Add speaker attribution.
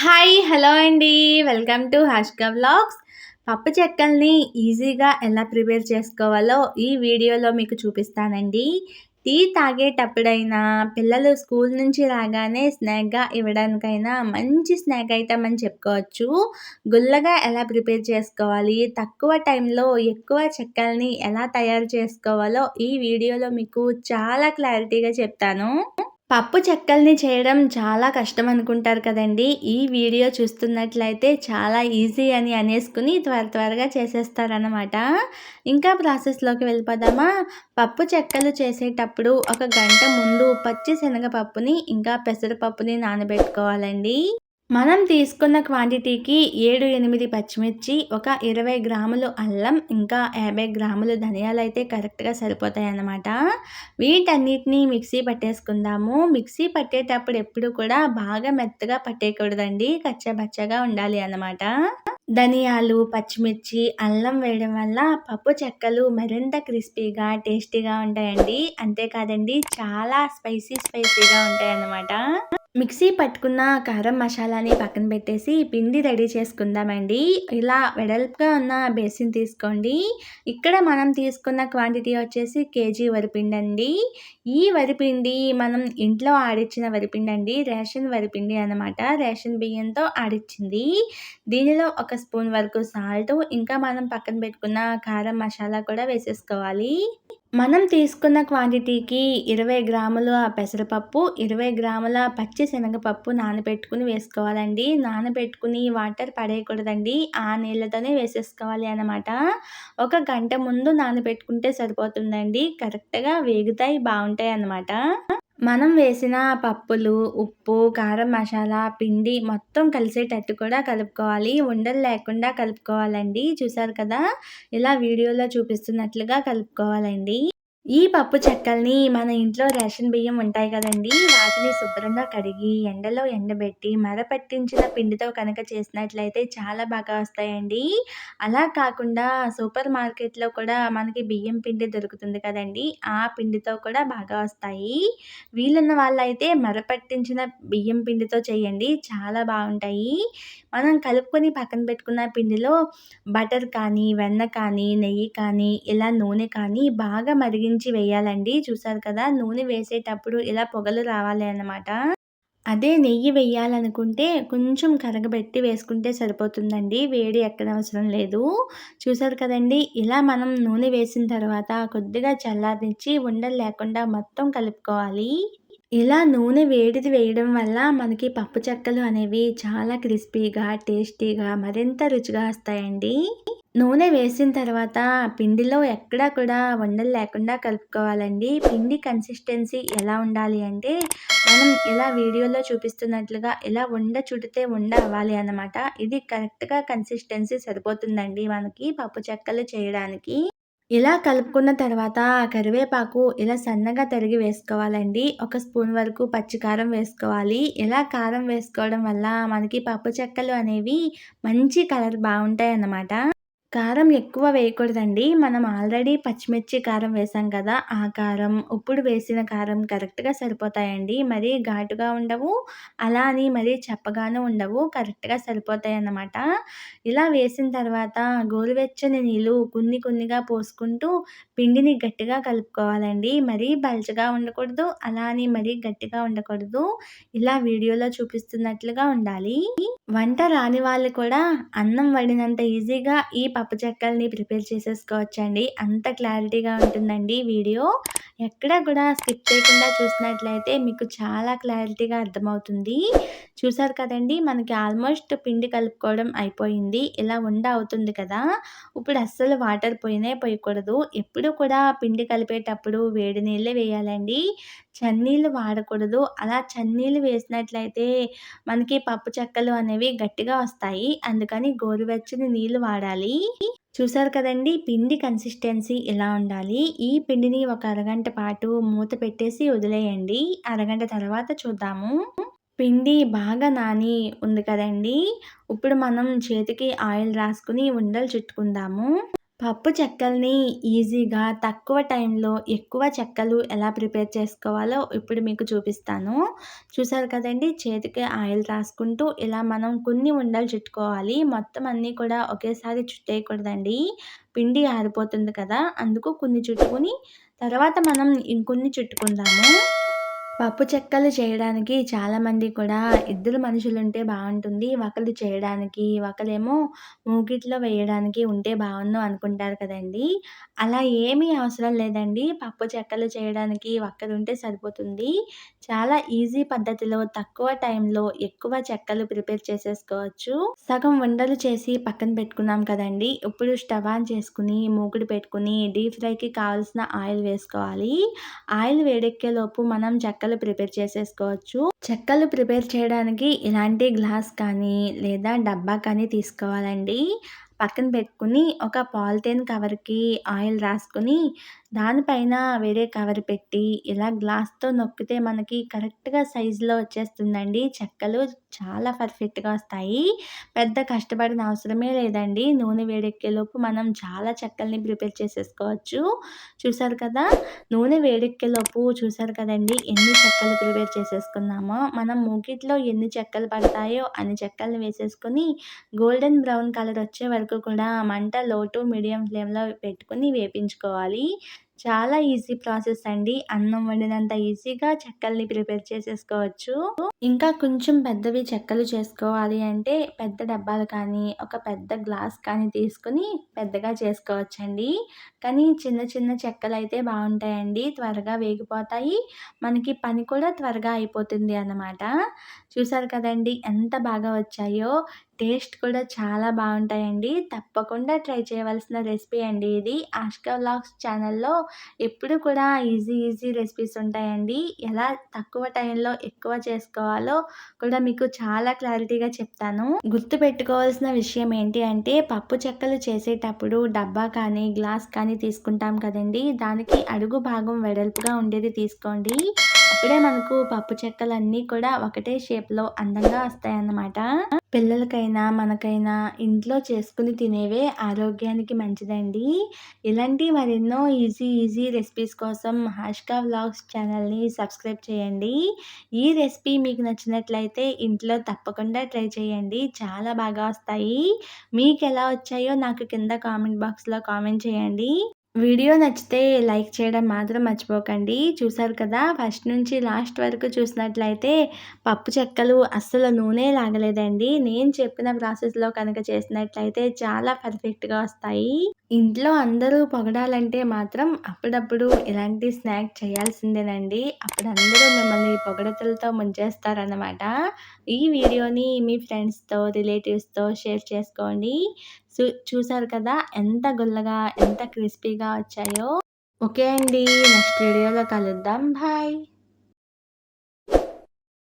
Speaker 1: Hi hello అండి. Welcome to Hashka vlogs. పప్పు చెక్కల్ని ఈజీగా ఎలా ప్రిపేర్ చేసుకోవాలో ఈ వీడియోలో మీకు చూపిస్తానండి. టీ తాగేటప్పుడైనా పిల్లలు స్కూల్ నుంచి రాగానే స్నాక్గా ఇవ్వడానికైనా మంచి స్నాక్ ఐటమ్ అని చెప్పుకోవచ్చు. గుల్లగా ఎలా ప్రిపేర్ చేసుకోవాలి తక్కువ టైంలో ఎక్కువ చెక్కల్ని ఎలా తయారు చేసుకోవాలో ఈ వీడియోలో మీకు చాలా క్లారిటీగా చెప్తాను. పప్పు చెక్కల్ని చేయడం చాలా కష్టం అనుకుంటారు కదండి. ఈ వీడియో చూస్తున్నట్లయితే చాలా ఈజీ అని అనేసుకుని త్వర త్వరగా చేసేస్తారనమాట ఇంకా ప్రాసెస్లోకి వెళ్ళిపోదామా? పప్పు చెక్కలు చేసేటప్పుడు ఒక గంట ముందు పచ్చి శనగపప్పుని ఇంకా పెసరపప్పుని నానబెట్టుకోవాలండి. మనం తీసుకున్న క్వాంటిటీకి ఏడు ఎనిమిది పచ్చిమిర్చి ఒక ఇరవై గ్రాములు అల్లం ఇంకా యాభై గ్రాములు ధనియాలు అయితే కరెక్ట్గా సరిపోతాయి అన్నమాట వీటన్నిటిని మిక్సీ పట్టేసుకుందాము. మిక్సీ పట్టేటప్పుడు ఎప్పుడు కూడా బాగా మెత్తగా పట్టేయకూడదండి. కచ్చబచ్చగా ఉండాలి అన్నమాట. ధనియాలు పచ్చిమిర్చి అల్లం వేయడం వల్ల పప్పు చెక్కలు మరింత క్రిస్పీగా టేస్టీగా ఉంటాయండి. అంతేకాదండి చాలా స్పైసీ స్పైసీగా ఉంటాయి అన్నమాట మిక్సీ పట్టుకున్న కారం మసాలాని పక్కన పెట్టేసి పిండి రెడీ చేసుకుందామండి. ఇలా వెడల్పుగా ఉన్న బేసిన్ తీసుకోండి. ఇక్కడ మనం తీసుకున్న క్వాంటిటీ వచ్చేసి కేజీ వరిపిండి అండి ఈ వరిపిండి మనం ఇంట్లో ఆడిచ్చిన వరిపిండి అండి రేషన్ వరిపిండి అనమాట రేషన్ బియ్యంతో ఆడిచ్చింది. దీనిలో ఒక స్పూన్ వరకు సాల్ట్ ఇంకా మనం పక్కన పెట్టుకున్న కారం మసాలా కూడా వేసేసుకోవాలి. మనం తీసుకున్న క్వాంటిటీకి ఇరవై గ్రాముల పెసరపప్పు ఇరవై గ్రాముల పచ్చి శనగపప్పు నానబెట్టుకుని వేసుకోవాలండి. నానబెట్టుకుని వాటర్ పడేయకూడదండి. ఆ నీళ్ళతోనే వేసేసుకోవాలి అనమాట ఒక గంట ముందు నానబెట్టుకుంటే సరిపోతుందండి. కరెక్ట్గా వేగుతాయి బాగుంటాయి అన్నమాట. మనం వేసిన పప్పులు ఉప్పు కారం మసాలా పిండి మొత్తం కలిసేటట్టు కూడా కలుపుకోవాలి. ఉండలు లేకుండా కలుపుకోవాలండి. చూసారు కదా? ఇలా వీడియోలో చూపిస్తున్నట్లుగా కలుపుకోవాలండి. ఈ పప్పు చెక్కల్ని మన ఇంట్లో రేషన్ బియ్యం ఉంటాయి కదండి వాటిని శుభ్రంగా కడిగి ఎండలో ఎండబెట్టి మరపట్టించిన పిండితో కనుక చేసినట్లయితే చాలా బాగా వస్తాయండి. అలా కాకుండా సూపర్ మార్కెట్లో కూడా మనకి బియ్యం పిండి దొరుకుతుంది కదండి ఆ పిండితో కూడా బాగా వస్తాయి. వీలున్న వాళ్ళైతే మరపట్టించిన బియ్యం పిండితో చేయండి చాలా బాగుంటాయి. మనం కలుపుకొని పక్కన పెట్టుకున్న పిండిలో బటర్ కానీ వెన్న కానీ నెయ్యి కానీ ఇలా నూనె కానీ బాగా మరిగించి నుంచి వేయాలండి చూసారు కదా నూనె వేసేటప్పుడు ఇలా పొగలు రావాలి అన్నమాట. అదే నెయ్యి వేయాలనుకుంటే కొంచెం కరగబెట్టి వేసుకుంటే సరిపోతుందండి. వేడి ఎక్కడ అవసరం లేదు. చూసారు కదండి ఇలా మనం నూనె వేసిన తర్వాత కొద్దిగా చల్లారించి ఉండలు లేకుండా మొత్తం కలుపుకోవాలి. ఇలా నూనె వేడిది వేయడం వల్ల మనకి పప్పు చెక్కలు అనేవి చాలా క్రిస్పీగా టేస్టీగా మరింత రుచిగా వస్తాయండి. నూనె వేసిన తర్వాత పిండిలో ఎక్కడా కూడా వండలు లేకుండా కలుపుకోవాలండి. పిండి కన్సిస్టెన్సీ ఎలా ఉండాలి అంటే మనం ఇలా వీడియోలో చూపిస్తున్నట్లుగా ఇలా ఉండ చుడితే ఉండ అవ్వాలి అన్నమాట. ఇది కరెక్ట్గా కన్సిస్టెన్సీ సరిపోతుందండి మనకి పప్పు చెక్కలు చేయడానికి. ఇలా కలుపుకున్న తర్వాత కరివేపాకు ఇలా సన్నగా తరిగి వేసుకోవాలండి. ఒక స్పూన్ వరకు పచ్చికారం వేసుకోవాలి. ఇలా కారం వేసుకోవడం వల్ల మనకి పప్పు చెక్కలు అనేవి మంచి కలర్ బాగుంటాయి అన్నమాట కారం ఎక్కువ వేయకూడదండి. మనం ఆల్రెడీ పచ్చిమిర్చి కారం వేసాం కదా ఆ కారం ఇప్పుడు వేసిన కారం కరెక్ట్గా సరిపోతాయండి. మరీ ఘాటుగా ఉండవు అలా అని మరీ చెప్పగానే ఉండవు కరెక్ట్గా సరిపోతాయి అన్నమాట ఇలా వేసిన తర్వాత గోరువెచ్చని నీళ్ళు కొన్ని కొన్నిగా పోసుకుంటూ పిండిని గట్టిగా కలుపుకోవాలండి. మరీ బల్చగా ఉండకూడదు అలా అని మరీ గట్టిగా ఉండకూడదు. ఇలా వీడియోలో చూపిస్తున్నట్లుగా ఉండాలి. వంట రాని వాళ్ళు కూడా అన్నం వండినంత ఈజీగా ఈ పప్పు చెక్కల్ని ప్రిపేర్ చేసేసుకోవచ్చండి. అంత క్లారిటీగా ఉంటుందండి వీడియో. ఎక్కడ కూడా స్కిప్ చేయకుండా చూసినట్లయితే మీకు చాలా క్లారిటీగా అర్థమవుతుంది. చూసారు కదండి మనకి ఆల్మోస్ట్ పిండి కలుపుకోవడం అయిపోయింది. ఇలా ఉండ అవుతుంది కదా. ఇప్పుడు అస్సలు వాటర్ పోయినే పోయకూడదు. ఎప్పుడు కూడా పిండి కలిపేటప్పుడు వేడి నీళ్ళే వేయాలండి. చన్నీళ్ళు వాడకూడదు. అలా చన్నీళ్ళు వేసినట్లయితే మనకి పప్పు చెక్కలు అనేవి గట్టిగా వస్తాయి. అందుకని గోరువెచ్చని నీళ్ళు వాడాలి. చూసారు కదండి పిండి కన్సిస్టెన్సీ ఎలా ఉండాలి? ఈ పిండిని ఒక అరగంట పాటు మూత పెట్టేసి వదిలేయండి. అరగంట తర్వాత చూద్దాము. పిండి బాగా నాని ఉంది కదండి ఇప్పుడు మనం చేతికి ఆయిల్ రాసుకుని ఉండలు చుట్టుకుందాము. పప్పు చెక్కల్ని ఈజీగా తక్కువ టైంలో ఎక్కువ చెక్కలు ఎలా ప్రిపేర్ చేసుకోవాలో ఇప్పుడు మీకు చూపిస్తాను. చూసారు కదండి? చేతికి ఆయిల్ రాసుకుంటూ ఇలా మనం కొన్ని ఉండలు చుట్టుకోవాలి. మొత్తం అన్నీ కూడా ఒకేసారి చుట్టేయకూడదండి. పిండి ఆరిపోతుంది కదా? అందుకు కొన్ని చుట్టుకుని తర్వాత మనం ఇంకొన్ని చుట్టుకుందాము. పప్పు చెక్కలు చేయడానికి చాలామంది కూడా ఇద్దరు మనుషులుంటే బాగుంటుంది ఒకళ్ళు చేయడానికి ఒకళ్ళేమో మూకిట్లో వేయడానికి ఉంటే బాగుండు అనుకుంటారు కదండి. అలా ఏమీ అవసరం లేదండి. పప్పు చెక్కలు చేయడానికి ఒక్కరుంటే సరిపోతుంది. చాలా ఈజీ పద్ధతిలో తక్కువ టైంలో ఎక్కువ చెక్కలు ప్రిపేర్ చేసేసుకోవచ్చు. సగం వండలు చేసి పక్కన పెట్టుకున్నాం కదండి. ఇప్పుడు స్టవ్ ఆన్ చేసుకుని మూకుడు పెట్టుకుని డీప్ ఫ్రైకి కావాల్సిన ఆయిల్ వేసుకోవాలి. ఆయిల్ వేడెక్కే లోపు మనం చెక్కలు చెక్కలు ప్రిపేర్ చేసేసుకోవచ్చు. చెక్కలు ప్రిపేర్ చేయడానికి ఇలాంటి గ్లాస్ కానీ లేదా డబ్బా కానీ తీసుకోవాలండి. పక్కన పెట్టుకుని ఒక పాలిథిన్ కవర్కి ఆయిల్ రాసుకుని దానిపైన వేరే కవర్ పెట్టి ఇలా గ్లాస్తో నొక్కితే మనకి కరెక్ట్గా సైజులో వచ్చేస్తుందండి. చెక్కలు చాలా పర్ఫెక్ట్గా వస్తాయి. పెద్ద కష్టపడిన అవసరమే లేదండి. నూనె వేడెక్కేలోపు మనం చాలా చెక్కల్ని ప్రిపేర్ చేసేసుకోవచ్చు. చూసారు కదా? నూనె వేడెక్కేలోపు చూసారు కదండి? ఎన్ని చెక్కలు ప్రిపేర్ చేసేసుకున్నామో. మనం మూకిట్లో ఎన్ని చెక్కలు పడతాయో అన్ని చెక్కల్ని వేసేసుకొని గోల్డెన్ బ్రౌన్ కలర్ వచ్చే వరకు కూడా మంట లో టు మీడియం ఫ్లేమ్లో పెట్టుకుని వేపించుకోవాలి. చాలా ఈజీ ప్రాసెస్ అండి. అన్నం వండినంత ఈజీగా చెక్కల్ని ప్రిపేర్ చేసేసుకోవచ్చు. ఇంకా కొంచెం పెద్దవి చెక్కలు చేసుకోవాలి అంటే పెద్ద డబ్బాలు కానీ ఒక పెద్ద గ్లాస్ కానీ తీసుకుని పెద్దగా చేసుకోవచ్చండి. కానీ చిన్న చిన్న చెక్కలు అయితే బాగుంటాయండి. త్వరగా వేగిపోతాయి. మనకి పని కూడా త్వరగా అయిపోతుంది అన్నమాట. చూసారు కదండి ఎంత బాగా వచ్చాయో. టేస్ట్ కూడా చాలా బాగుంటాయండి. తప్పకుండా ట్రై చేయవలసిన రెసిపీ అండి ఇది. ఆష్కా వ్లాగ్స్ ఛానల్లో ఎప్పుడు కూడా ఈజీ ఈజీ రెసిపీస్ ఉంటాయండి. ఎలా తక్కువ టైంలో ఎక్కువ చేసుకోవాలో కూడా మీకు చాలా క్లారిటీగా చెప్తాను. గుర్తు పెట్టుకోవాల్సిన విషయం ఏంటి అంటే పప్పు చెక్కలు చేసేటప్పుడు డబ్బా కానీ గ్లాస్ కానీ తీసుకుంటాం కదండి. దానికి అడుగు భాగం వెడల్పుగా ఉండేది తీసుకోండి. అప్పుడే మనకు పప్పు చెక్కలన్నీ కూడా ఒకటే షేప్లో అందంగా వస్తాయన్నమాట. పిల్లలకైనా మనకైనా ఇంట్లో చేసుకుని తినేవే ఆరోగ్యానికి మంచిదండి. ఇలాంటి మరెన్నో ఈజీ ఈజీ రెసిపీస్ కోసం హాష్కా వ్లాగ్స్ ఛానల్ని సబ్స్క్రైబ్ చేయండి. ఈ రెసిపీ మీకు నచ్చినట్లయితే ఇంట్లో తప్పకుండా ట్రై చేయండి. చాలా బాగా వస్తాయి. మీకు ఎలా వచ్చాయో నాకు కింద కామెంట్ బాక్స్లో కామెంట్ చేయండి. వీడియో నచ్చితే లైక్ చేయడం మాత్రం మర్చిపోకండి. చూసారు కదా ఫస్ట్ నుంచి లాస్ట్ వరకు చూసినట్లయితే పప్పు చెక్కలు అస్సలు నూనె లాగలేదండి. నేను చెప్పిన ప్రాసెస్లో కనుక చేసినట్లయితే చాలా పర్ఫెక్ట్గా వస్తాయి. ఇంట్లో అందరూ పొగడాలంటే మాత్రం అప్పుడప్పుడు ఇలాంటి స్నాక్ చేయాల్సిందేనండి. అప్పుడు అందరూ మిమ్మల్ని పొగడతలతో ముంచేస్తారన్నమాట. ఈ వీడియోని మీ ఫ్రెండ్స్తో రిలేటివ్స్తో షేర్ చేసుకోండి. చూసారు కదా? ఎంత గుల్లగా ఎంత క్రిస్పీగా వచ్చాయో. ఓకే అండి నెక్స్ట్ వీడియోలో కలుద్దాం. బాయ్.